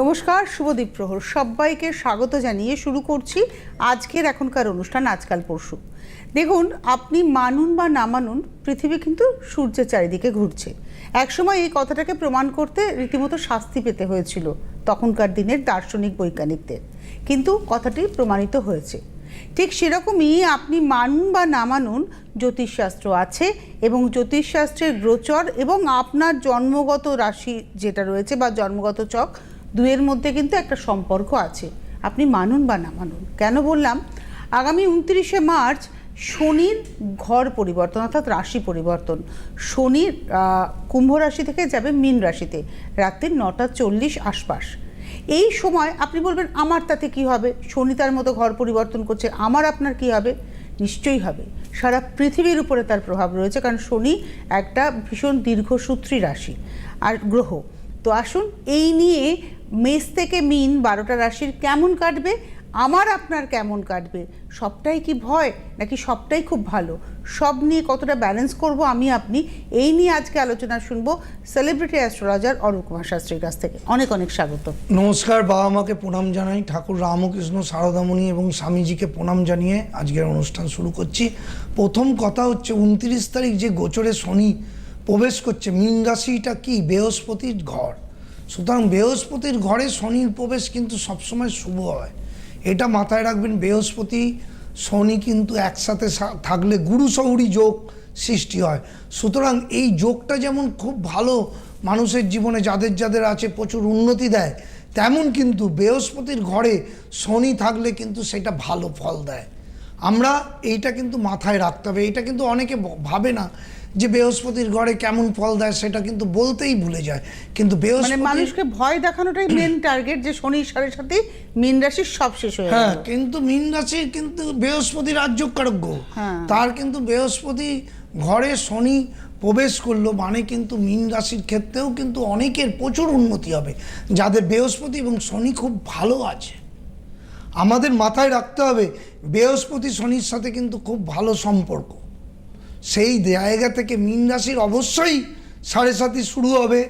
নমস্কার, শুভদীপ প্রহর। সবাইকে স্বাগত জানিয়ে শুরু করছি আজকের এখনকার অনুষ্ঠান আজকাল পরশু। দেখুন, আপনি মানুন বা না মানুন, পৃথিবী কিন্তু সূর্যের চারিদিকে ঘুরছে। একসময় এই কথাটাকে প্রমাণ করতে রীতিমতো শাস্তি পেতে হয়েছিল তখনকার দিনের দার্শনিক বৈজ্ঞানিকদের। কিন্তু কথাটি প্রমাণিত হয়েছে। ঠিক সেরকমই আপনি মানুন বা না মানুন, জ্যোতিষশাস্ত্র আছে এবং জ্যোতিষশাস্ত্রের গোচর এবং আপনার জন্মগত রাশি যেটা রয়েছে বা জন্মগত চক দুয়ের মধ্যে কিন্তু একটা সম্পর্ক আছে। আপনি মানুন বা না মানুন। কেন বললাম? আগামী উনত্রিশে মার্চ শনির ঘর পরিবর্তন, অর্থাৎ রাশি পরিবর্তন। শনির কুম্ভ রাশি থেকে যাবে মীন রাশিতে। রাত্রি নটা চল্লিশ আশপাশ। এই সময় আপনি বলবেন, আমার তাতে কি হবে? শনি তার মতো ঘর পরিবর্তন করছে, আমার আপনার কি হবে? নিশ্চয়ই হবে। সারা পৃথিবীর উপরে তার প্রভাব রয়েছে, কারণ শনি একটা ভীষণ দীর্ঘসূত্রী রাশি আর গ্রহ। তো আসুন, এই নিয়ে মেষ থেকে মিন বারোটা রাশির কেমন কাটবে? আমার আপনার কেমন কাটবে? সবটাই কি ভয়? নাকি সবটাই খুব ভালো? সব নিয়ে কতটা ব্যালেন্স করব আমি, আপনি? এই নিয়ে আজকে আলোচনা শুনব সেলিব্রিটি অ্যাস্ট্রোলজার অরূপ কুমার শাস্ত্রীর কাছ থেকে। অনেক অনেক স্বাগত। নমস্কার, বাবা মাকে প্রণাম জানাই, ঠাকুর রামকৃষ্ণ, সারদামণি এবং স্বামীজিকে প্রণাম জানিয়ে আজকের অনুষ্ঠান শুরু করছি। প্রথম কথা হচ্ছে, উনত্রিশ তারিখ যে গোচরে শনি প্রবেশ করছে, মীন রাশিটা কি? বৃহস্পতির ঘর। সুতরাং বৃহস্পতির ঘরে শনির প্রবেশ কিন্তু সবসময় শুভ হয়। এটা মাথায় রাখবেন, বৃহস্পতি, শনি কিন্তু একসাথে থাকলে গুরু যোগ সৃষ্টি হয়। সুতরাং এই যোগটা যেমন খুব ভালো মানুষের জীবনে যাদের যাদের আছে প্রচুর উন্নতি দেয়, তেমন কিন্তু বৃহস্পতির ঘরে শনি থাকলে কিন্তু সেটা ভালো ফল দেয়। আমরা এইটা কিন্তু মাথায় রাখতে হবে। এটা কিন্তু অনেকে ভাবে না যে বৃহস্পতির ঘরে কেমন ফল দেয় সেটা কিন্তু বলতেই ভুলে যায়। কিন্তু মানে বৃহস্পতি মানুষকে ভয় দেখানোটাই মেন টার্গেট যে শনির সাথে সাথে মিন রাশির সব শেষ হয়ে হ্যাঁ কিন্তু মীন রাশির কিন্তু বৃহস্পতি রাজ্যকারক গ্রহ। হ্যাঁ। তার কিন্তু বৃহস্পতি ঘরে শনি প্রবেশ করল মানে কিন্তু মীন রাশির ক্ষেত্রেও কিন্তু অনেকের প্রচুর উন্নতি হবে। যাদের বৃহস্পতি এবং শনি খুব ভালো আছে। আমাদের মাথায় রাখতে হবে বৃহস্পতি শনির সাথে কিন্তু খুব ভালো সম্পর্ক। সেই জায়গা থেকে মীন রাশির অবশ্যই সাড়ে সাথে শুরু হবে।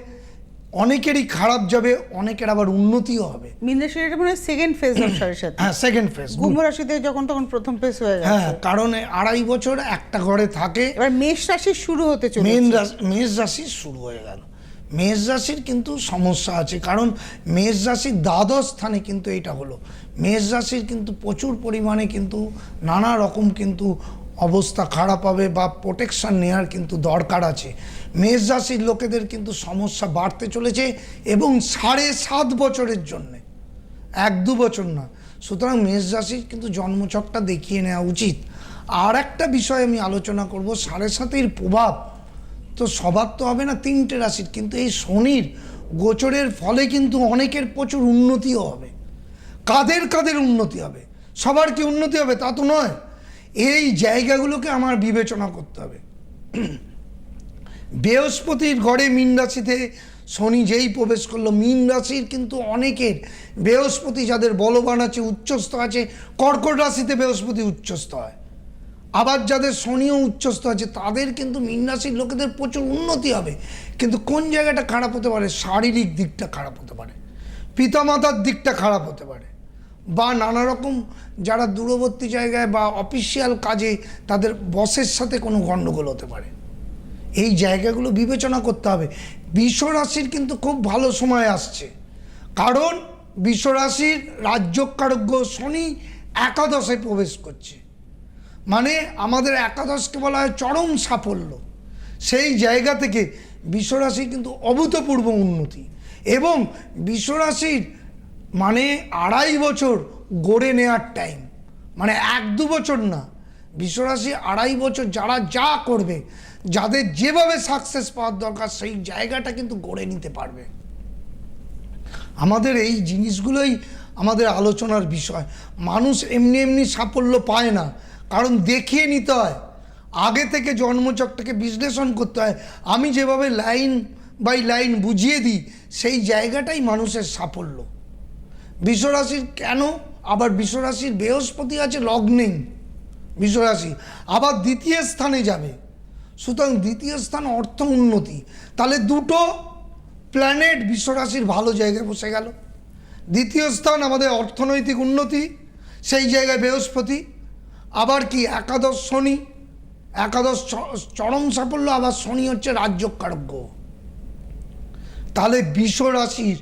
অনেকেরই খারাপ যাবে অনেকের আবার উন্নতিও হবে। মিন রাশির এটা মনে সেকেন্ড ফেজ অফ সাড়ে সাথে হ্যাঁ সেকেন্ড ফেজ কুম্ভ রাশিতে যখন তখন প্রথম ফেজ হয়ে হ্যাঁ কারণ আড়াই বছর একটা ঘরে থাকে। এবার মেষ রাশির শুরু হতে চলেছে। মেন রাশি মেষ রাশি শুরু হয়ে গেল। মেষ রাশির কিন্তু সমস্যা আছে কারণ মেষ রাশির দ্বাদশ স্থানে কিন্তু এটা হলো। মেষ রাশির কিন্তু প্রচুর পরিমাণে কিন্তু নানা রকম কিন্তু অবস্থা খারাপ হবে বা প্রোটেকশন নেওয়ার কিন্তু দরকার আছে। মেষ রাশির লোকেদের কিন্তু সমস্যা বাড়তে চলেছে এবং সাড়ে সাত বছরের জন্যে। এক দু বছর না, সুতরাং মেষ রাশির কিন্তু জন্মছকটা দেখিয়ে নেওয়া উচিত। আর একটা বিষয় আমি আলোচনা করব, সাড়ে সাতের প্রভাব তো সবার তো হবে না তিনটে রাশির, কিন্তু এই শনির গোচরের ফলে কিন্তু অনেকের প্রচুর উন্নতিও হবে। কাদের কাদের উন্নতি হবে? সবার কি উন্নতি হবে? তা তো নয়। এই জায়গাগুলোকে আমার বিবেচনা করতে হবে। বৃহস্পতির ঘরে মীন রাশিতে শনি যেই প্রবেশ করল, মীন রাশির কিন্তু অনেকের বৃহস্পতি যাদের বলবান আছে, উচ্চস্থ আছে, কর্কট রাশিতে বৃহস্পতি উচ্চস্থ হয়। আবার যাদের শনিও উচ্চস্থ আছে, তাদের কিন্তু মীন রাশির লোকেদের প্রচুর উন্নতি হবে। কিন্তু কোন জায়গাটা খারাপ হতে পারে? শারীরিক দিকটা খারাপ হতে পারে। পিতামাতার দিকটা খারাপ হতে পারে। বা নানা রকম যারা দূরবর্তী জায়গায় বা অফিসিয়াল কাজে তাদের বসের সাথে কোনো গণ্ডগোল হতে পারে। এই জায়গাগুলো বিবেচনা করতে হবে। বিশ্বরাশির কিন্তু খুব ভালো সময় আসছে। কারণ বিশ্বরাশির রাজ্যকারজ্ঞ শনি একাদশে প্রবেশ করছে। মানে আমাদের একাদশকে বলা হয় চরম সাফল্য। সেই জায়গা থেকে বিশ্বরাশির কিন্তু অভূতপূর্ব উন্নতি। এবং বিশ্বরাশির মানে আড়াই বছর গড়ে নেওয়ার টাইম মানে এক দু বছর না, বিশ্বরাশি আড়াই বছর যারা যা করবে, যাদের যেভাবে সাকসেস পাওয়ার দরকার, সেই জায়গাটা কিন্তু গড়ে নিতে পারবে। আমাদের এই জিনিসগুলোই আমাদের আলোচনার বিষয়। মানুষ এমনি এমনি সাফল্য পায় না, কারণ দেখিয়ে নিতে হয়। আগে থেকে জন্মচকটাকে বিশ্লেষণ করতে হয়। আমি যেভাবে লাইন বাই লাইন বুঝিয়ে দিই, সেই জায়গাটাই মানুষের সাফল্য। বিশ্বরাশির কেন? আবার বিশ্বরাশির বৃহস্পতি আছে লগ্নেই বিশ্বরাশি, আবার দ্বিতীয় স্থানে যাবে। সুতরাং দ্বিতীয় স্থান অর্থ উন্নতি। তাহলে দুটো প্ল্যানেট বিশ্বরাশির ভালো জায়গায় বসে গেল। দ্বিতীয় স্থান আমাদের অর্থনৈতিক উন্নতি, সেই জায়গায় বৃহস্পতি। আবার কি? একাদশ শনি। একাদশ চরম সাফল্য, আবার শনি হচ্ছে রাজ্যকারক গ্রহ তাহলে বিশ্ব রাশির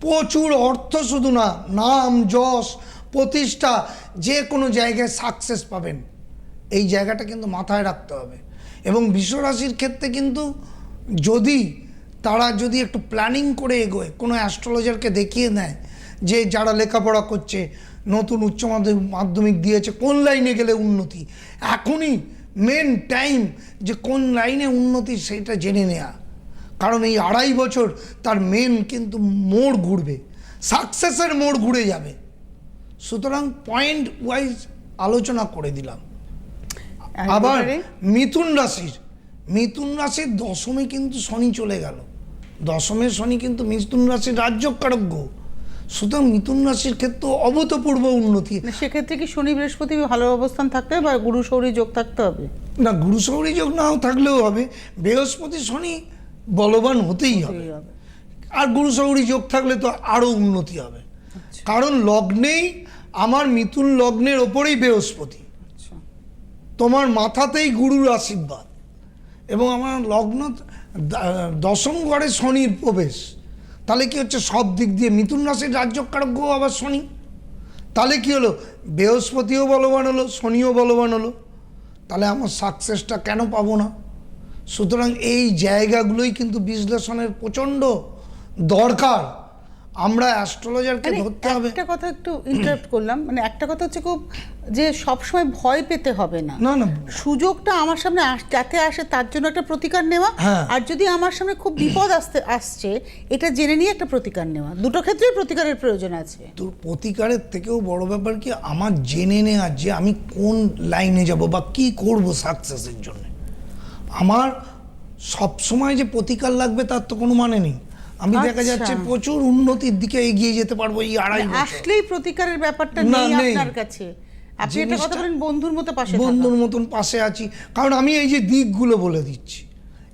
প্রচুর অর্থ শুধু না, নাম, যশ, প্রতিষ্ঠা, যে কোনো জায়গায় সাকসেস পাবেন। এই জায়গাটা কিন্তু মাথায় রাখতে হবে। এবং বিশ্বরাশির ক্ষেত্রে কিন্তু যদি তারা যদি একটু প্ল্যানিং করে এগোয়, কোনো অ্যাস্ট্রোলজারকে দেখিয়ে নেয় যে যারা লেখাপড়া করছে, নতুন উচ্চ মাধ্যমিক মাধ্যমিক দিয়েছে, কোন লাইনে গেলে উন্নতি? এখনই মেন টাইম যে কোন লাইনে উন্নতি সেটা জেনে নেওয়া কারণ এই আড়াই বছর তার মেন কিন্তু মোড় ঘুরবে সাকসেসের মোড় ঘুরে যাবে। সুতরাং পয়েন্ট ওয়াইজ আলোচনা করে দিলাম। আবার মিথুন রাশির মিথুন রাশির দশমে কিন্তু শনি চলে গেল। দশমে শনি কিন্তু মিথুন রাশির রাজ্যকারক গ্রহ সুতরাং মিথুন রাশির ক্ষেত্রে অভূতপূর্ব উন্নতি। সেক্ষেত্রে কি শনি বৃহস্পতি ভালো অবস্থান থাকতে হবে বা গুরু সৌরী যোগ থাকতে হবে? না গুরু সৌরী যোগ নাও থাকলেও হবে। বৃহস্পতি শনি বলবান হতেই হবে। আর গুরু সৌরী যোগ থাকলে তো আরও উন্নতি হবে। কারণ লগ্নেই আমার মিথুন লগ্নের ওপরেই বৃহস্পতি। আচ্ছা। তোমার মাথাতেই গুরুর আশীর্বাদ। এবং আমার লগ্ন দশম ঘরে শনির প্রবেশ। তাহলে কি হচ্ছে? সব দিক দিয়ে মিথুন রাশির রাজ্যকারক গ্রহ আবার শনি। তাহলে কি হলো? বৃহস্পতিও বলবান হলো শনিও বলবান হলো। তাহলে আমার সাকসেসটা কেন পাবো না? সুতরাং এই জায়গাগুলোই কিন্তু বিশ্লেষণের প্রচণ্ড দরকার। আমরা অ্যাস্ট্রোলজারকে ধরতে হবে। একটা কথা একটু ইন্টারাপ্ট করলাম। মানে একটা কথা হচ্ছে খুব যে সবসময় ভয় পেতে হবে না। না না। সুযোগটা আমার সামনে আস- যাতে আসে তার জন্য একটা প্রতিকার নেওয়া। হ্যাঁ। আর যদি আমার সামনে খুব বিপদ আসতে আসছে এটা জেনে নিয়ে একটা প্রতিকার নেওয়া। দুটো ক্ষেত্রেই প্রতিকারের প্রয়োজন আছে। তো প্রতিকারের থেকেও বড় ব্যাপার কি আমার জেনে নেওয়া যে আমি কোন লাইনে যাব বা কি করব সাকসেসের জন্য। আমার সব সময় যে প্রতিকার লাগবে তার তো কোনো মানে নেই। আমি দেখা আচ্ছা। যাচ্ছে প্রচুর উন্নতির দিকে এগিয়ে যেতে পারব এই আড়াই মানে আসলেই প্রতিকারের ব্যাপারটা নেই। আপনার কাছে। আপনি একটা কথা বলেন বন্ধুর মতো পাশে বন্ধুর মতন পাশে আছি। কারণ আমি এই যে দিকগুলো বলে দিচ্ছি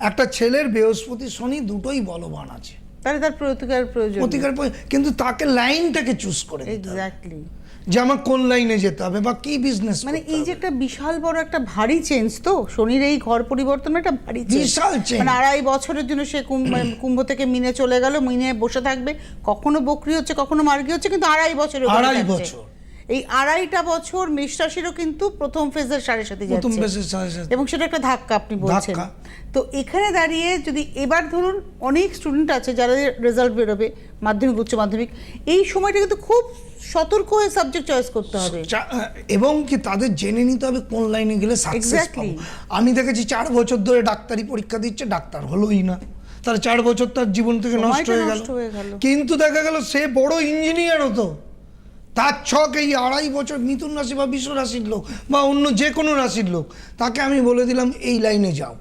একটা ছেলের বৃহস্পতি শনি দুটোই বলবান আছে। তাহলে তার প্রতিকারের প্রয়োজন প্রতিকার কিন্তু তাকে লাইনটাকে চুজ করে এক্স্যাক্টলি যে আমার কোন লাইনে যেতে হবে বা কি বিজনেস মানে এই যে একটা বিশাল বড় একটা ভারী চেঞ্জ তো শনির এই ঘর পরিবর্তন একটা ভারী। বিশাল চেঞ্জ মানে আড়াই বছরের জন্য সে কুম্ভ কুম্ভ থেকে মিনে চলে গেল মিনে বসে থাকবে কখনো বকরি হচ্ছে কখনো মার্গি হচ্ছে কিন্তু আড়াই বছরের আড়াই বছর। এই আড়াইটা বছর মেষ রাশিরও কিন্তু প্রথম ফেজের সাড়ে সাথে প্রথম যাচ্ছে। সাথে সাথে। এবং সেটা একটা ধাক্কা আপনি বলছেন। ধাক্কা। তো এখানে দাঁড়িয়ে যদি এবার ধরুন অনেক স্টুডেন্ট আছে যারা রেজাল্ট বেরোবে মাধ্যমিক উচ্চ মাধ্যমিক এই সময়টা কিন্তু খুব সতর্ক হয়ে সাবজেক্ট চয়েস করতে হবে। চা- এবং কি তাদের জেনে নিতে হবে কোন লাইনে গেলে সাকসেস Exactly. পাবো। আমি দেখেছি চার বছর ধরে ডাক্তারি পরীক্ষা দিচ্ছে ডাক্তার হলোই না। তার চার বছর তার জীবন থেকে নষ্ট সময়টা হয়ে গেল। নষ্ট হয়ে গেল। কিন্তু দেখা গেল সে বড় ইঞ্জিনিয়ার হতো তার ছক এই আড়াই বছর মিথুন রাশি বা বিশ্ব রাশির লোক বা অন্য যে কোনো রাশির লোক তাকে আমি বলে দিলাম এই লাইনে যাও।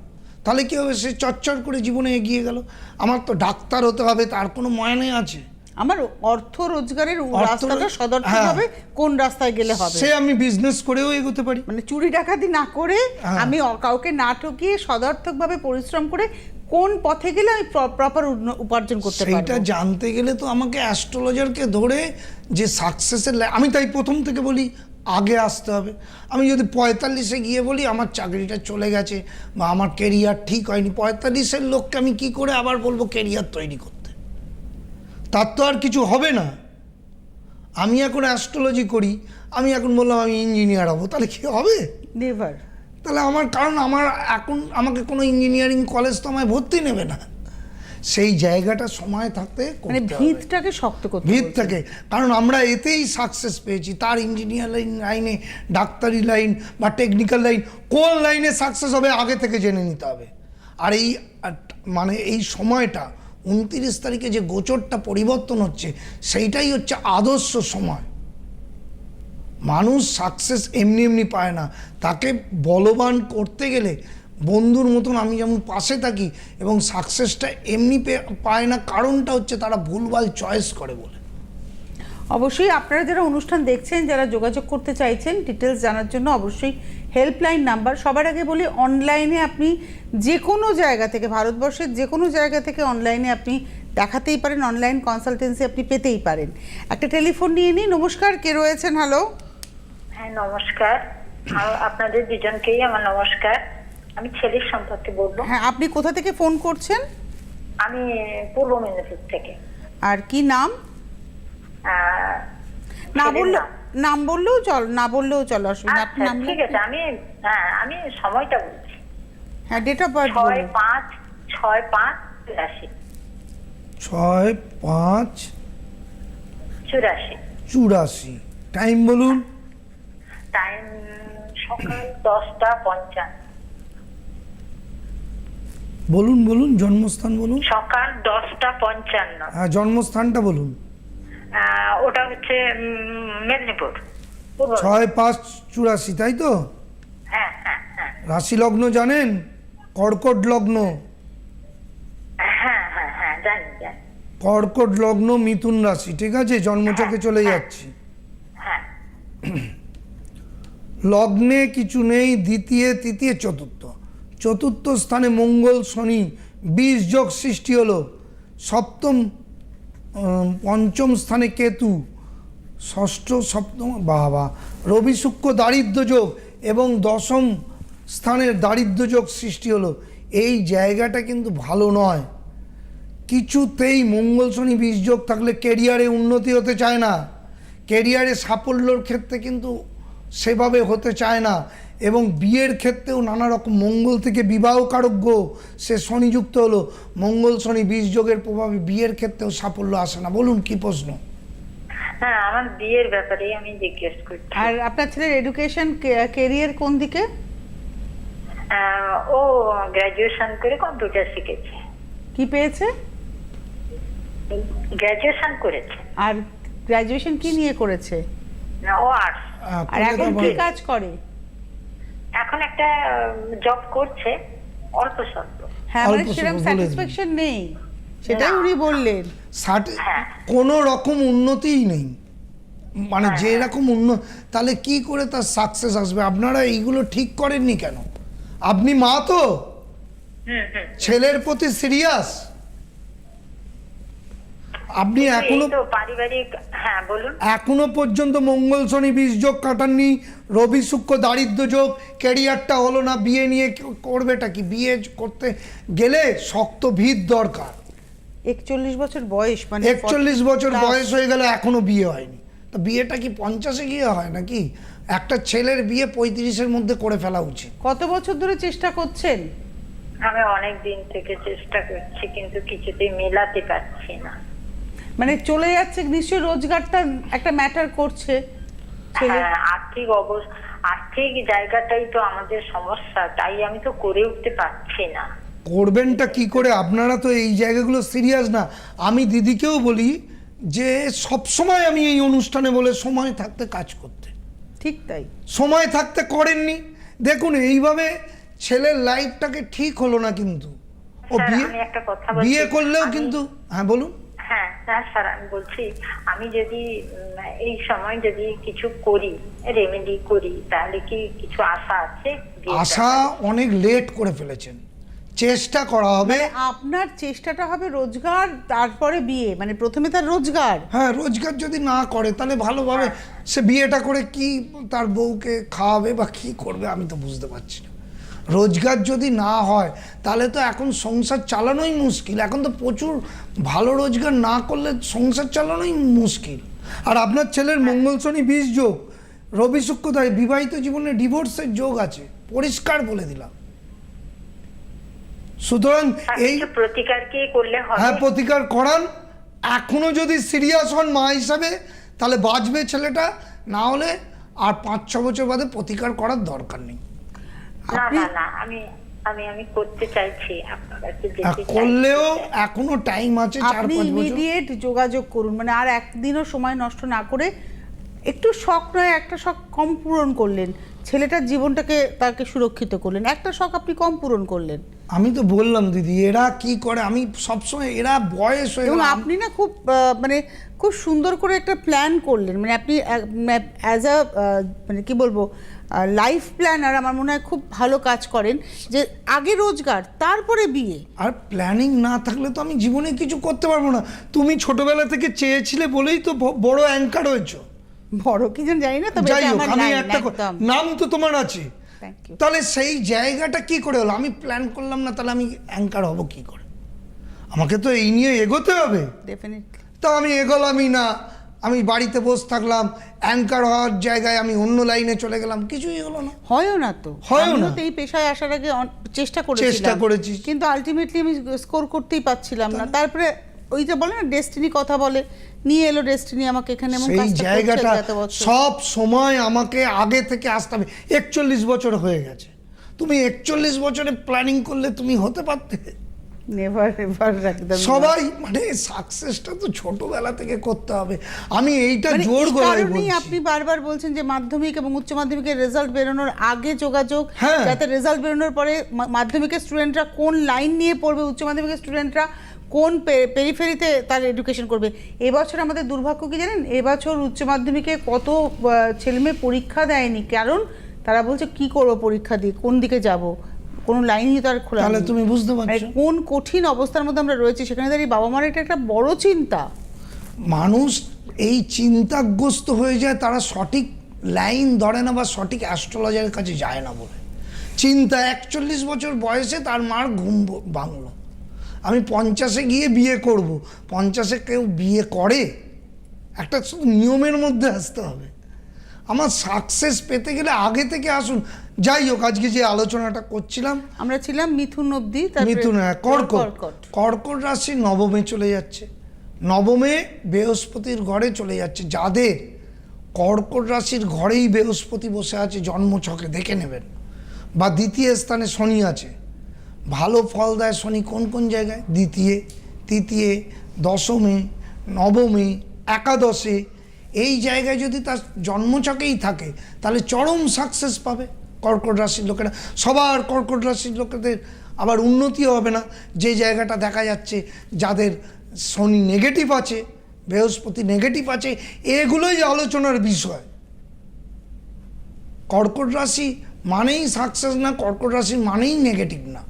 তাহলে কি হবে? সে চচ্চর করে জীবনে এগিয়ে গেল। আমার তো ডাক্তার হতে হবে তার কোনো ময়নে আছে। আমার অর্থ রোজগারের রাস্তাটা সদর্থক হ্যাঁ। হবে কোন রাস্তায় গেলে হবে? সে আমি বিজনেস করেও এগোতে পারি। মানে চুরি ডাকাতি না করে হ্যাঁ। আমি কাউকে না ঠকিয়ে সদর্থকভাবে পরিশ্রম করে কোন পথে গেলে আমি প্রপার উপার্জন করতে পারব? জানতে গেলে তো আমাকে অ্যাস্ট্রোলজারকে ধরে যে সাকসেসের আমি তাই প্রথম থেকে বলি আগে আসতে হবে। আমি যদি পঁয়তাল্লিশে গিয়ে বলি আমার চাকরিটা চলে গেছে বা আমার কেরিয়ার ঠিক হয়নি পঁয়তাল্লিশের লোককে আমি কি করে আবার বলব কেরিয়ার তৈরি করতে? তার তো আর কিছু হবে না। আমি এখন অ্যাস্ট্রোলজি করি আমি এখন বললাম আমি ইঞ্জিনিয়ার হব তাহলে কি হবে? নেভার তাহলে আমার কারণ আমার এখন আমাকে কোনো ইঞ্জিনিয়ারিং কলেজ তো আমায় ভর্তি নেবে না। সেই জায়গাটা সময় থাকতে মানে ভিতটাকে শক্ত করতে ভিত বলছেন। থেকে কারণ আমরা এতেই সাকসেস পেয়েছি। তার ইঞ্জিনিয়ার লাইন লাইনে ডাক্তারি লাইন বা টেকনিক্যাল লাইন কোন লাইনে সাকসেস হবে আগে থেকে জেনে নিতে হবে। আর এই মানে এই সময়টা উনত্রিশ তারিখে যে গোচরটা পরিবর্তন হচ্ছে সেইটাই হচ্ছে আদর্শ সময়। মানুষ সাকসেস এমনি এমনি পায় না। তাকে বলবান করতে গেলে বন্ধুর মতন আমি যেমন পাশে থাকি এবং সাকসেসটা এমনি পায় না, কারণটা হচ্ছে তারা ভুলভাল চয়েস করে বলে। অবশ্যই আপনারা যারা অনুষ্ঠান দেখছেন, যারা যোগাযোগ করতে চাইছেন ডিটেলস জানার জন্য অবশ্যই হেল্পলাইন নাম্বার সবার আগে বলি অনলাইনে আপনি যে কোনো জায়গা থেকে, ভারতবর্ষের যে কোনো জায়গা থেকে অনলাইনে আপনি দেখাতেই পারেন। অনলাইন কনসালটেন্সি আপনি পেতেই পারেন। একটা টেলিফোন নিয়ে নিই নমস্কার, কে রয়েছেন? হ্যালো হ্যাঁ নমস্কার। আপনাদের দুজনকেই আমার নমস্কার। আমি ছেলের সম্পর্কে বলব। হ্যাঁ আপনি কোথা থেকে ফোন করছেন? আমি পূর্ব মেদিনীপুর থেকে। আর কি নাম? না বললে নাম। বললেও চল না বললেও চল অসুবিধা আপনি আচ্ছা নাম ঠিক আছে। আমি হ্যাঁ আমি সময়টা বলছি। হ্যাঁ ডেট অফ বার্থ ছয় পাঁচ ছয় পাঁচ চুরাশি। ছয় পাঁচ চুরাশি। চুরাশি। টাইম বলুন। টাইম সকাল দশটা পঞ্চান্ন। বলুন বলুন জন্মস্থান বলুন। সকাল দশটা পঞ্চান্ন। হ্যাঁ জন্মস্থানটা বলুন। ওটা হচ্ছে মেদিনীপুর। ছয় পাঁচ চুরাশি তাই তো? হ্যাঁ হ্যাঁ হ্যাঁ। রাশি লগ্ন জানেন? কর্কট লগ্ন হ্যাঁ হ্যাঁ হ্যাঁ কর্কট লগ্ন মিথুন রাশি ঠিক আছে? জন্মচকে চলে যাচ্ছি। হ্যাঁ। লগ্নে কিছু নেই, দ্বিতীয়, তৃতীয়, চতুর্থ। চতুর্থ স্থানে মঙ্গল শনি বিষ যোগ সৃষ্টি হলো। সপ্তম পঞ্চম স্থানে কেতু, ষষ্ঠ, সপ্তম, বাবা, রবি শুক্র দারিদ্র যোগ এবং দশম স্থানের দারিদ্র যোগ সৃষ্টি হলো। এই জায়গাটা কিন্তু ভালো নয়। কিছুতেই মঙ্গল শনি বীজ যোগ থাকলে কেরিয়ারে উন্নতি হতে চায় না। কেরিয়ারে সাফল্যর ক্ষেত্রে কিন্তু সেভাবে হতে চায় না। এবং বিয়ের ক্ষেত্রেও নানা রকম মঙ্গল থেকে বিবাহ কারজ্ঞ সে শনিযুক্ত হলো। মঙ্গল শনি বীজ যোগের প্রভাবে বিয়ের ক্ষেত্রেও সাফল্য আসে না। বলুন কি প্রশ্ন? হ্যাঁ আমার বিয়ের ব্যাপারে আমি জিজ্ঞেস করছি। আর আপনার ছেলের এডুকেশন কেরিয়ার কোন দিকে? আহ, ও গ্রাজুয়েশন করে কম্পিউটার শিখেছে। কি পেয়েছে? গ্রাজুয়েশন করেছে। আর গ্র্যাজুয়েশন কি নিয়ে করেছে? না ও আর্টস আর এখন কি কাজ করে? এখন একটা জব করছে অল্প স্বল্প। হ্যাঁ মানে সেরকম। স্যাটিসফ্যাকশন নেই। সেটাই উনি বললেন। হ্যাঁ। কোনো রকম উন্নতিই নেই। মানে যে রকম উন্ন তাহলে কি করে তার সাকসেস আসবে? আপনারা এইগুলো ঠিক করেননি কেন? আপনি মা তো? ছেলের প্রতি সিরিয়াস আপনি এখনও পারিবারিক হ্যাঁ বলুন। এখনও পর্যন্ত মঙ্গল শনি বীজ যোগ কাটাননি রবি শুক্র দারিদ্র যোগ ক্যারিয়ারটা হলো না বিয়ে নিয়ে করবেটা কি? বিয়ে করতে গেলে শক্ত ভিত দরকার। একচল্লিশ বছর বয়স মানে একচল্লিশ বছর বয়স হয়ে গেলে এখনও বিয়ে হয়নি। তো বিয়েটা কি পঞ্চাশে গিয়ে হয় নাকি? একটা ছেলের বিয়ে পঁয়ত্রিশের মধ্যে করে ফেলা উচিত। কত বছর ধরে চেষ্টা করছেন? আমি অনেক দিন থেকে চেষ্টা করছি কিন্তু কিছুতেই মেলাতে পারছি না। মানে চলে যাচ্ছে নিশ্চয়ই রোজগারটা একটা ম্যাটার করছে। হ্যাঁ আর্থিক অবস্থা আর্থিক জায়গাটাই তো আমাদের সমস্যা তাই আমি তো করে উঠতে পারছি না। করবেনটা কি করে? আপনারা তো এই জায়গাগুলো সিরিয়াস না। আমি দিদিকেও বলি যে সব সময় আমি এই অনুষ্ঠানে বলে সময় থাকতে কাজ করতে। ঠিক তাই। সময় থাকতে করেননি। দেখুন এইভাবে ছেলের লাইফটাকে ঠিক হলো না কিন্তু। ও বিয়ে একটা কথা বিয়ে করলেও কিন্তু হ্যাঁ বলুন। হ্যাঁ হ্যাঁ স্যার আমি বলছি আমি যদি এই সময় যদি কিছু করি রেমেডি করি তাহলে কি কিছু আশা আছে? আশা অনেক লেট করে ফেলেছেন। চেষ্টা করা হবে। আপনার চেষ্টাটা হবে রোজগার তারপরে বিয়ে মানে প্রথমে তার রোজগার। হ্যাঁ রোজগার যদি না করে তাহলে ভালোভাবে সে বিয়েটা করে কি তার বউকে খাওয়াবে বা কি করবে আমি তো বুঝতে পারছি না। রোজগার যদি না হয় তাহলে তো এখন সংসার চালানোই মুশকিল। এখন তো প্রচুর ভালো রোজগার না করলে সংসার চালানোই মুশকিল। আর আপনার ছেলের মঙ্গল শনি বীজ যোগ রবি শুক্র তাই বিবাহিত জীবনে ডিভোর্সের যোগ আছে পরিষ্কার বলে দিলাম। সুতরাং এই প্রতিকার কি করলে হ্যাঁ প্রতিকার করান। এখনও যদি সিরিয়াস হন মা হিসাবে তাহলে বাঁচবে ছেলেটা না হলে আর পাঁচ ছ বছর বাদে প্রতিকার করার দরকার নেই। না না না আমি আমি আমি করতে চাইছি আপনার কাছে যেতে করলেও এখনও টাইম আছে চার পাঁচ বছর। ইমিডিয়েট যোগাযোগ করুন মানে আর একদিনও সময় নষ্ট না করে একটু শখ নয় একটা শখ কম পূরণ করলেন। ছেলেটার জীবনটাকে তাকে সুরক্ষিত করলেন একটা শখ আপনি কম পূরণ করলেন। আমি তো বললাম দিদি এরা কি করে? আমি সবসময় এরা বয়স হয়ে এবং আপনি না খুব আহ, মানে খুব সুন্দর করে একটা প্ল্যান করলেন। মানে আপনি অ্যাজ আ মানে কি বলব লাইফ প্ল্যানার আমার মনে হয় খুব ভালো কাজ করেন যে আগে রোজগার তারপরে বিয়ে। আর প্ল্যানিং না থাকলে তো আমি জীবনে কিছু করতে পারব না। তুমি ছোটবেলা থেকে চেয়েছিলে বলেই তো বড় অ্যাঙ্কার হয়েছো। বড় কি যেন জানি না তবে যাই হোক আমি একটা নাম তো তোমার আছে। তাহলে সেই জায়গাটা কি করে হলো? আমি প্ল্যান করলাম না তাহলে আমি অ্যাঙ্কার হব কি করে? আমাকে তো এই নিয়ে এগোতে হবে। ডেফিনেটলি তা আমি এগোলামই না। আমি বাড়িতে বসে থাকলাম অ্যাঙ্কার হওয়ার জায়গায় আমি অন্য লাইনে চলে গেলাম কিছুই হলো না। হয়ও না তো। হয়ও না। এই পেশায় আসার আগে চেষ্টা করেছিলাম। চেষ্টা করেছিস। কিন্তু আলটিমেটলি আমি স্কোর করতেই পারছিলাম না। তারপরে ওই যে বলে না ডেস্টিনি কথা বলে নিয়ে এলো ডেস্টিনি আমাকে এখানে সেই জায়গাটা সব সময় আমাকে আগে থেকে আসতে হবে। একচল্লিশ বছর হয়ে গেছে। তুমি একচল্লিশ বছরে প্ল্যানিং করলে তুমি হতে পারতে। নেভার এভার একদম সবাই মানে সাকসেসটা তো ছোটবেলা থেকে করতে হবে। আমি এইটা মানে জোর কারণেই বলছি। আপনি বারবার বলছেন যে মাধ্যমিক এবং উচ্চ মাধ্যমিকের রেজাল্ট বেরোনোর আগে যোগাযোগ হ্যাঁ। যাতে রেজাল্ট বেরোনোর পরে মাধ্যমিকের স্টুডেন্টরা কোন লাইন নিয়ে পড়বে উচ্চ মাধ্যমিকের স্টুডেন্টরা কোন পেরিফেরিতে তার এডুকেশন করবে। এবছর আমাদের দুর্ভাগ্য কি জানেন? এবছর উচ্চ মাধ্যমিকে কত ছেলেমেয়ে পরীক্ষা দেয়নি। কারণ তারা বলছে কি করব পরীক্ষা দিয়ে? কোন দিকে যাব? কোনো লাইনই তো আর খোলা তাহলে তুমি বুঝতে পারছ। কোন কঠিন অবস্থার মধ্যে আমরা রয়েছি? সেখানে দাঁড়িয়ে বাবা মার এটা একটা বড় চিন্তা। মানুষ এই চিন্তাগ্রস্ত হয়ে যায় তারা সঠিক লাইন ধরে না বা সঠিক অ্যাস্ট্রোলজারের কাছে যায় না বলে। চিন্তা একচল্লিশ বছর বয়সে তার মার ঘুম ভাঙলো। আমি পঞ্চাশে গিয়ে বিয়ে করব। পঞ্চাশে কেউ বিয়ে করে একটা শুধু নিয়মের মধ্যে আসতে হবে। আমার সাকসেস পেতে গেলে আগে থেকে আসুন। যাই হোক আজকে যে আলোচনাটা করছিলাম আমরা ছিলাম মিথুন অবধি মিথুন হ্যাঁ কর্কট। কর্কট। কর্কট রাশি নবমে চলে যাচ্ছে। নবমে বৃহস্পতির ঘরে চলে যাচ্ছে। যাদের কর্কট রাশির ঘরেই বৃহস্পতি বসে আছে জন্মছকে দেখে নেবেন। বা দ্বিতীয় স্থানে শনি আছে। ভালো ফল দেয় শনি কোন কোন জায়গায়? দ্বিতীয় তৃতীয় দশমে নবমে একাদশে। এই জায়গায় যদি তার জন্মছকেই থাকে তাহলে চরম সাকসেস পাবে। কর্কট রাশির লোকেরা, সবার কর্কট রাশির লোকেদের আবার উন্নতিও হবে না। যে জায়গাটা দেখা যাচ্ছে যাদের শনি নেগেটিভ আছে, বৃহস্পতি নেগেটিভ আছে, এগুলোই আলোচনার বিষয়। কর্কট রাশি মানেই সাকসেস না, কর্কট রাশি মানেই নেগেটিভ না।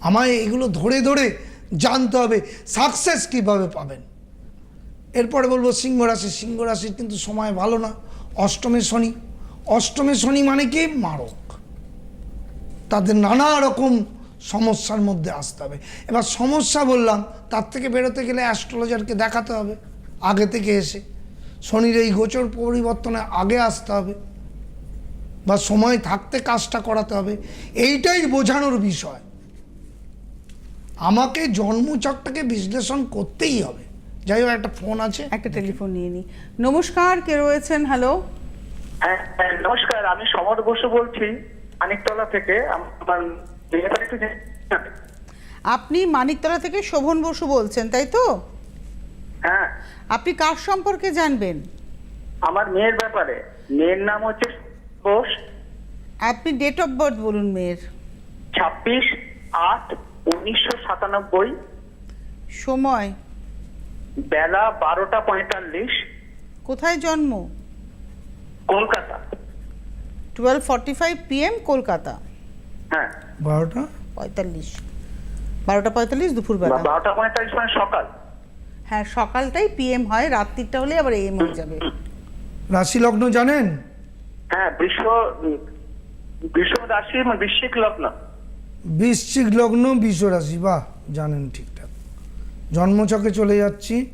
আমায় এগুলো ধরে ধরে জানতে হবে সাকসেস কীভাবে পাবেন? এরপরে বলব সিংহ রাশি রাশির কিন্তু সময় ভালো না, অষ্টমে শনি। অষ্টমে শনি মানে কি? মারক। তাদের নানা রকম সমস্যার মধ্যে আসতে হবে। এবার সমস্যা বললাম তার থেকে বেরোতে গেলে অ্যাস্ট্রোলজারকে দেখাতে হবে আগে থেকে এসে। শনির এই গোচর পরিবর্তনে আগে আসতে হবে বা সময় থাকতে কাজটা করাতে হবে। এইটাই বোঝানোর বিষয়। আমাকে জন্মচকটাকে বিশ্লেষণ করতেই হবে। যাই হোক একটা ফোন আছে। একটা টেলিফোন নিয়ে নিই নমস্কার কে রয়েছেন? হ্যালো হ্যাঁ হ্যাঁ, নমস্কার আমি সমর বসু বলছি মানিকতলা থেকে। আমার আপনি মানিকতলা থেকে শোভন বসু বলছেন তাই তো? হ্যাঁ। আপনি কার সম্পর্কে জানবেন? আমার মেয়ের ব্যাপারে। মেয়ের নাম হচ্ছে বোস। আপনি ডেট অফ বার্থ বলুন মেয়ের। ছাব্বিশ আট উনিশশো সাতানব্বই। সময়? বেলা বারোটা পঁয়তাল্লিশ। কোথায় জন্ম? Kolkata. Twelve forty five PM Kolkata. হ্যাঁ। বারোটা? পঁয়তাল্লিশ। বারোটা পঁয়তাল্লিশ দুপুরবেলা। বা- বারোটা পঁয়তাল্লিশ মানে সকাল। হ্যাঁ সকালটাই পিএম হয় রাত্রিটা হলে আবার এম হয়ে যাবে। রাশি লগ্ন জানেন? হ্যাঁ বিশ্ব বিশ্ব রাশি মানে বৃশ্চিক লগ্ন। বৃশ্চিক লগ্ন বিশ্ব রাশি বাহ জানেন ঠিকঠাক। জন্মচকে চলে যাচ্ছি।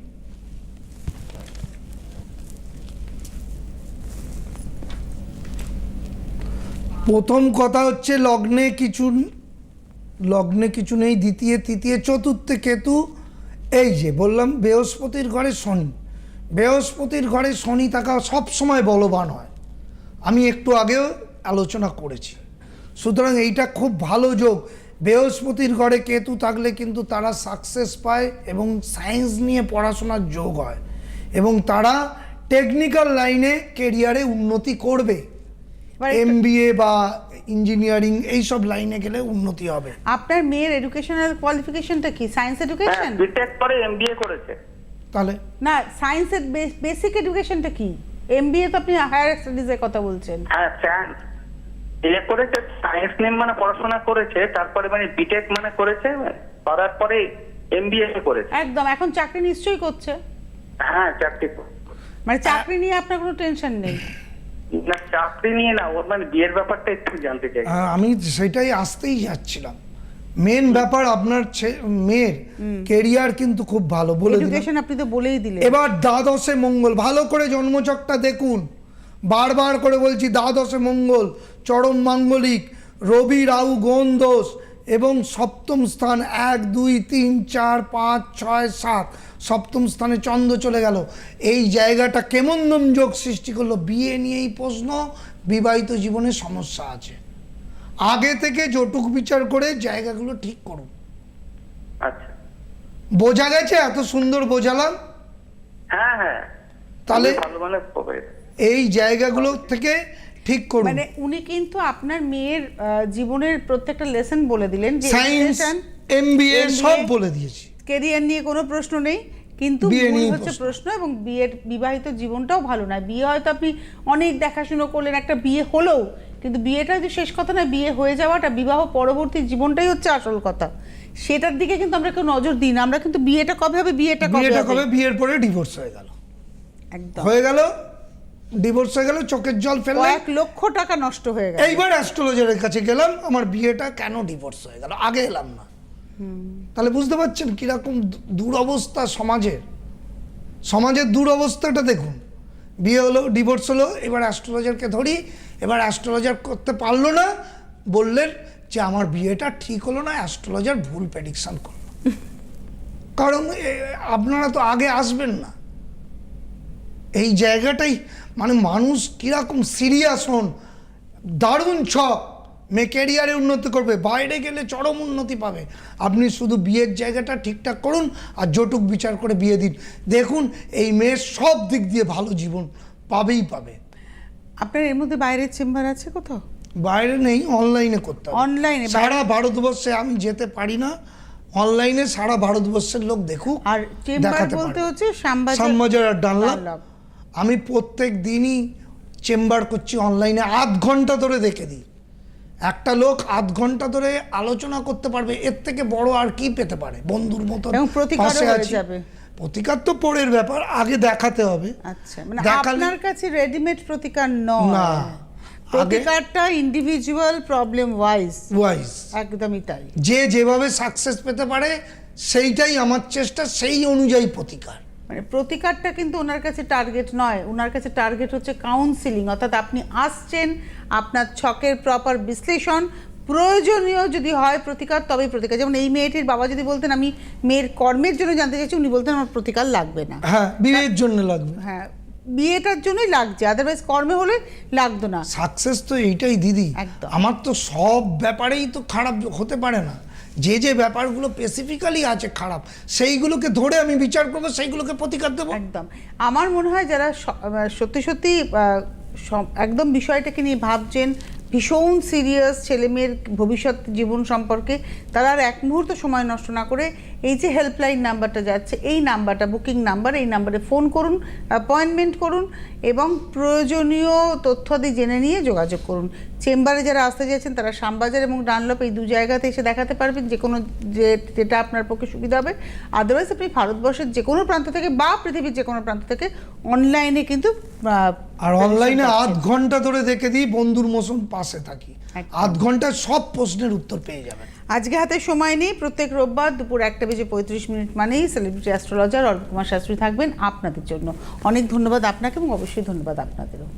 প্রথম কথা হচ্ছে লগ্নে কিছু লগ্নে কিছু নেই, দ্বিতীয়, তৃতীয়, চতুর্থে কেতু, এই যে বললাম বৃহস্পতির ঘরে শনি। বৃহস্পতির ঘরে শনি থাকা সব সময় বলবান হয়। আমি একটু আগেও আলোচনা করেছি। সুতরাং এইটা খুব ভালো যোগ। বৃহস্পতির ঘরে কেতু থাকলে কিন্তু তারা সাকসেস পায় এবং সায়েন্স নিয়ে পড়াশোনার যোগ হয় এবং তারা টেকনিক্যাল লাইনে কেরিয়ারে উন্নতি করবে। এবার একটা- এম বা ইঞ্জিনিয়ারিং এইসব লাইনে গেলে উন্নতি হবে। আপনার মেয়ের এডুকেশনাল কোয়ালিফিকেশনটা কি? সায়েন্স হ্যাঁ এডুকেশন বিটেক পরে এমবিএ করেছে। তাহলে? না সায়েন্সের বেসিক এডুকেশনটা কি? এমবিএ তো আপনি হায়ার স্টাডিজের কথা বলছেন। হ্যাঁ সায়েন্স ইয়ে করেছে সায়েন্স নিয়ে মানে পড়াশোনা করেছে তারপরে মানে বিটেক মানে করেছে করার পরে এমবিএ করেছে। একদম এখন চাকরি নিশ্চয়ই করছে। হ্যাঁ চাকরি মানে চাকরি নিয়ে আপনার কোনো টেনশন নেই। না চাকরি নিয়ে না ওর মানে বিয়ের ব্যাপারটা একটু জানতে চাই। আহ, আমি সেটাই আসতেই যাচ্ছিলাম। মেন ব্যাপার আপনার মেয়ের কেরিয়ার কিন্তু খুব ভালো বলে এডুকেশন আপনি তো বলেই দিলেন। এবার দ্বাদশে মঙ্গল ভালো করে জন্মচকটা দেখুন। বারবার করে বলছি দ্বাদশে মঙ্গল চরম মাঙ্গলিক রবি রাহু গণ দোষ এবং সপ্তম স্থান এক দুই তিন চার পাঁচ ছয় সাত। সপ্তম স্থানে চন্দ্র চলে গেল। এই জায়গাটা কেমন দম যোগ সৃষ্টি করল? বিয়ে নিয়েই প্রশ্ন বিবাহিত জীবনে সমস্যা আছে। আগে থেকে জটুক বিচার করে জায়গাগুলো ঠিক করুন। আচ্ছা। বোঝা গেছে? এত সুন্দর বোঝালাম? হ্যাঁ হ্যাঁ। তাহলে মানে। এই জায়গাগুলো থেকে ঠিক করুন। মানে উনি কিন্তু আপনার মেয়ের আহ, জীবনের প্রত্যেকটা লেসন বলে দিলেন যে সায়েন্স এমবিএ সব বলে দিয়েছি। কেরিয়ার নিয়ে কোনো প্রশ্ন নেই কিন্তু মূল হচ্ছে প্রশ্ন। এবং বিয়ের বিবাহিত জীবনটাও ভালো না বিয়ে হয়তো আপনি অনেক দেখাশুনো করলেন একটা বিয়ে হলেও কিন্তু বিয়েটা যে শেষ কথা না বিয়ে হয়ে যাওয়াটা বিবাহ পরবর্তী জীবনটাই হচ্ছে আসল কথা। সেটার দিকে কিন্তু আমরা কেউ নজর দিই না। আমরা কিন্তু বিয়েটা কবে হবে বিয়েটা কবে বিয়েটা কবে বিয়ের পরে ডিভোর্স হয়ে গেল। একদম। হয়ে গেল ডিভোর্স হয়ে গেল চোখের জল ফেললাম এক লক্ষ টাকা নষ্ট হয়ে গেল। এইবার অ্যাস্ট্রোলজারের কাছে গেলাম আমার বিয়েটা কেন ডিভোর্স হয়ে গেল? আগে এলাম না। তাহলে বুঝতে পারছেন কীরকম দুরবস্থা সমাজের। সমাজের দুরবস্থাটা দেখুন। বিয়ে হলো ডিভোর্স হলো এবার অ্যাস্ট্রোলজারকে ধরি এবার অ্যাস্ট্রোলজার করতে পারল না বললেন যে আমার বিয়েটা ঠিক হলো না অ্যাস্ট্রোলজার ভুল প্রেডিকশান করল। কারণ আপনারা তো আগে আসবেন না। এই জায়গাটাই মানে মানুষ কীরকম সিরিয়াস হন দারুণ ছক মেয়ে কেরিয়ারে উন্নতি করবে বাইরে গেলে চরম উন্নতি পাবে। আপনি শুধু বিয়ের জায়গাটা ঠিকঠাক করুন আর জটুক বিচার করে বিয়ে দিন। দেখুন এই মেয়ের সব দিক দিয়ে ভালো জীবন পাবেই পাবে। আপনার এর মধ্যে বাইরের চেম্বার আছে কোথাও? বাইরে নেই অনলাইনে করতে Online সারা ভারতবর্ষে আমি যেতে পারি না। অনলাইনে সারা ভারতবর্ষের লোক দেখুক আর চেম্বার বলতে হচ্ছে শ্যামবাজার শ্যামবাজার আর ডানলপ। আমি প্রত্যেক দিনই চেম্বার করছি অনলাইনে আধ ঘণ্টা ধরে দেখে দিই। একটা লোক আধ ঘণ্টা ধরে আলোচনা করতে পারবে এর থেকে বড় আর কি পেতে পারে? বন্ধুর মতো হয়ে যাবে। প্রতিকার তো পরের ব্যাপার আগে দেখাতে হবে। আচ্ছা মানে আপনার কাছে রেডিমেড প্রতিকার নয়। না। প্রতিকারটা ইন্ডিভিজুয়াল প্রবলেম ওয়াইজ ওয়াইজ একদমই তাই। যে যেভাবে সাকসেস পেতে পারে সেইটাই আমার চেষ্টা সেই অনুযায়ী প্রতিকার। মানে প্রতিকারটা কিন্তু ওনার কাছে টার্গেট নয়। ওনার কাছে টার্গেট হচ্ছে কাউন্সিলিং অর্থাৎ আপনি আসছেন আপনার ছকের প্রপার বিশ্লেষণ প্রয়োজনীয় যদি হয় প্রতিকার তবেই প্রতিকার। যেমন এই মেয়েটির বাবা যদি বলতেন আমি মেয়ের কর্মের জন্য জানতে চাইছি উনি বলতেন আমার প্রতিকার লাগবে না। হ্যাঁ বিয়ের জন্য লাগবে। হ্যাঁ বিয়েটার জন্যই লাগছে আদারওয়াইজ কর্মে হলে লাগতো না। সাকসেস তো এইটাই দিদি। আমার তো সব ব্যাপারেই তো খারাপ হতে পারে না। যে যে ব্যাপারগুলো স্পেসিফিক্যালি আছে খারাপ, সেইগুলোকে ধরে আমি বিচার করব, সেইগুলোকে প্রতিকার দেবো। একদম। আমার মনে হয় যারা সত্যি সত্যি একদম বিষয়টাকে নিয়ে ভাবছেন, ভীষণ সিরিয়াস ছেলেমেয়ের ভবিষ্যৎ জীবন সম্পর্কে, তারা আর এক মুহূর্ত সময় নষ্ট না করে এই যে হেল্পলাইন নাম্বারটা যাচ্ছে এই নাম্বারটা বুকিং নাম্বার এই নাম্বারে ফোন করুন অ্যাপয়েন্টমেন্ট করুন এবং প্রয়োজনীয় তথ্যাদি জেনে নিয়ে যোগাযোগ করুন। চেম্বারে যারা আসতে চাইছেন তারা শ্যামবাজার এবং ডানলপ এই দু জায়গাতে এসে দেখাতে পারবেন যে কোনো যে যেটা আপনার পক্ষে সুবিধা হবে। আদারওয়াইজ আপনি ভারতবর্ষের যে কোনো প্রান্ত থেকে বা পৃথিবীর যে কোনো প্রান্ত থেকে অনলাইনে কিন্তু আর অনলাইনে আধ ঘণ্টা ধরে দেখে দিই বন্ধুর মতন পাশে থাকি। আধ ঘন্টায় সব প্রশ্নের উত্তর পেয়ে যাবেন। আজকে হাতে সময় নেই প্রত্যেক রোববার দুপুর একটা বেজে পঁয়ত্রিশ মিনিট মানেই সেলিব্রিটি অ্যাস্ট্রোলজার অর্প কুমার শাস্ত্রী থাকবেন আপনাদের জন্য। অনেক ধন্যবাদ আপনাকে এবং অবশ্যই ধন্যবাদ আপনাদেরও।